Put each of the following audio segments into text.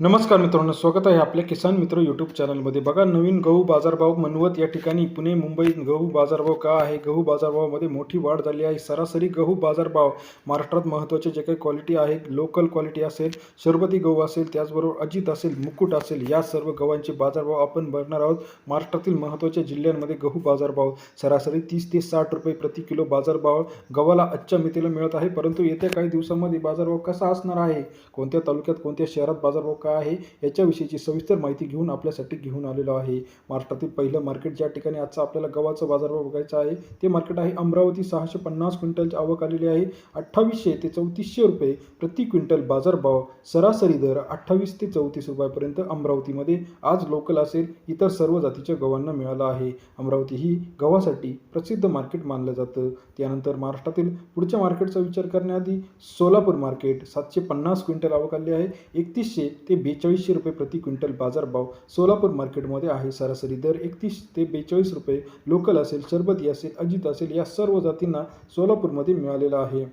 नमस्कार मित्रांनो स्वागत आहे आपल्या किसान मित्र यूट्यूब चॅनलमध्ये बघा नवीन गहू बाजारभाव मनवत या ठिकाणी पुणे मुंबईत गहू बाजारभाव का आहे? गहू बाजारभावामध्ये मोठी वाढ झाली आहे. सरासरी गहू बाजारभाव महाराष्ट्रात महत्त्वाचे जे काही क्वालिटी आहे लोकल क्वालिटी असेल शरबती गहू असेल त्याचबरोबर अजित असेल मुकुट असेल या सर्व गव्हांचे बाजारभाव आपण बघणार आहोत. महाराष्ट्रातील महत्त्वाच्या जिल्ह्यांमध्ये गहू बाजारभाव सरासरी तीस ते साठ रुपये प्रति किलो बाजारभाव गव्हाला आजच्या मितीला मिळत आहे. परंतु येत्या काही दिवसांमध्ये बाजारभाव कसा असणार आहे? कोणत्या तालुक्यात कोणत्या शहरात बाजारभाव का काय आहे. याच्याविषयीची सविस्तर माहिती घेऊन आपल्यासाठी घेऊन आलेलो आहे. महाराष्ट्रातील पहिलं मार्केट ज्या ठिकाणी आजचा आपल्याला गव्हाचा बाजारभाव बघायचा आहे ते मार्केट आहे अमरावती. सहाशे पन्नास क्विंटलची आवक आलेली आहे. अठ्ठावीसशे ते चौतीसशे रुपये प्रति क्विंटल बाजारभाव सरासरी दर अठ्ठावीस ते चौतीस रुपयापर्यंत अमरावतीमध्ये आज लोकल असेल इतर सर्व जातीच्या गव्हांना मिळालं आहे. अमरावती ही गव्हासाठी प्रसिद्ध मार्केट मानलं जातं. त्यानंतर महाराष्ट्रातील पुढच्या मार्केटचा विचार करण्याआधी सोलापूर मार्केट सातशे पन्नास क्विंटल आवक आली आहे. एकतीसशे ते बेचाळीसशे रुपये प्रति क्विंटल बाजारभाव सोलापूर मार्केटमध्ये आहे. सरासरी दर एकतीस ते बेचाळीस रुपये लोकल असेल शरबती असेल अजित असेल या सर्व जातींना सोलापूरमध्ये मिळालेला आहे.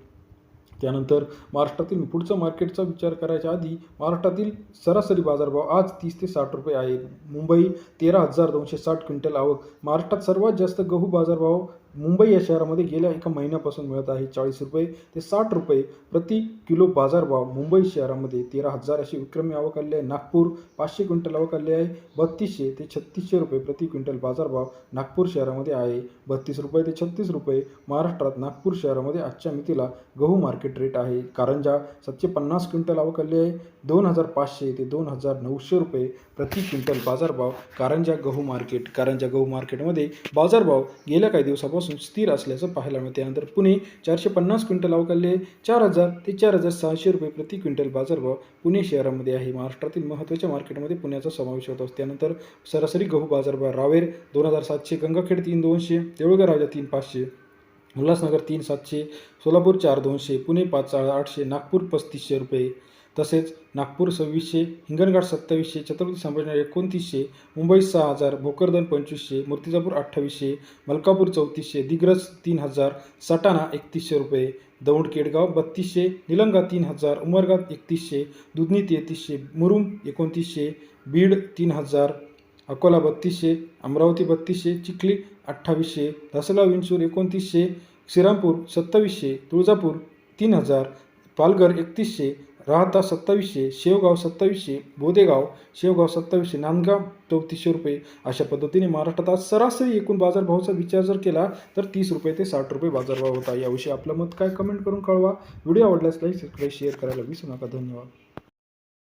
त्यानंतर महाराष्ट्रातील पुढचं मार्केटचा विचार करायच्या आधी महाराष्ट्रातील सरासरी बाजारभाव आज तीस ते साठ रुपये आहे मुंबई तेरा हजार दोनशे साठ क्विंटल आवक महाराष्ट्रात सर्वात जास्त गहू बाजारभाव मुंबई या शहरामध्ये गेल्या एका महिन्यापासून मिळत आहे चाळीस रुपये ते साठ रुपये प्रति किलो बाजारभाव. मुंबई शहरामध्ये तेरा हजार अशी विक्रमी आवक आली आहे. नागपूर पाचशे क्विंटल आवक आली आहे. बत्तीसशे ते छत्तीसशे रुपये प्रति क्विंटल बाजारभाव नागपूर शहरामध्ये आहे. बत्तीस रुपये ते छत्तीस रुपये महाराष्ट्रात नागपूर शहरामध्ये आजच्या मितीला गहू मार्केट रेट आहे. कारंजा सातशे पन्नास क्विंटल आवक आली आहे. दोन हजार पाचशे ते दोन हजार नऊशे रुपये प्रति क्विंटल बाजारभाव कारंजा गहू मार्केट कारंजा गहू मार्केटमध्ये बाजारभाव गेल्या काही दिवसापासून स्थिर असल्याचं पाहायला मिळते. त्यानंतर पुणे चारशे पन्नास क्विंटल अवकालले चार हजार ते चार हजार सहाशे रुपये प्रति क्विंटल बाजारभाव पुणे शहरामध्ये आहे. महाराष्ट्रातील महत्त्वाच्या मार्केटमध्ये पुण्याचा समावेश होत असतो. त्यानंतर सरासरी गहू बाजारभाव रावेर दोन हजार सातशे गंगाखेड तीन दोनशे देऊळगाव राजा तीन पाचशे उल्हासनगर तीन सातशे सोलापूर चार दोनशे पुणे पाच आठशे नागपूर पस्तीसशे रुपये तसेच नागपूर सव्वीसशे हिंगणघाट सत्तावीसशे छत्रपती संभाजीनगर एकोणतीसशे मुंबई सहा हजार भोकरदन पंचवीसशे मूर्तिजापूर अठ्ठावीसशे मलकापूर चौतीसशे दिग्रज तीन हजार सटाणा एकतीसशे रुपये दौंड केडगाव बत्तीसशे निलंगा तीन हजार उमरगाव एकतीसशे दुधनी तेहतीसशे मुरुम एकोणतीसशे बीड तीन हजार अकोला बत्तीसशे अमरावती बत्तीसशे चिखली अठ्ठावीसशे धसला विंचूर एकोणतीसशे श्रीरामपूर सत्तावीसशे तुळजापूर तीन हजार पालघर एकतीसशे राहता सत्तावीसशे शेवगाव सत्तावीसशे बोदेगाव शेवगाव सत्तावीसशे नांदगाव चौतीसशे रुपये. अशा पद्धतीने महाराष्ट्रात आज सरासरी एकूण बाजारभावाचा विचार जर केला तर तीस रुपये ते साठ रुपये बाजारभाव होता. याविषयी आपलं मत काय? कमेंट करून कळवा. व्हिडिओ आवडल्यास लाईक सबस्क्राईब शेअर करायला विसरू नका. धन्यवाद.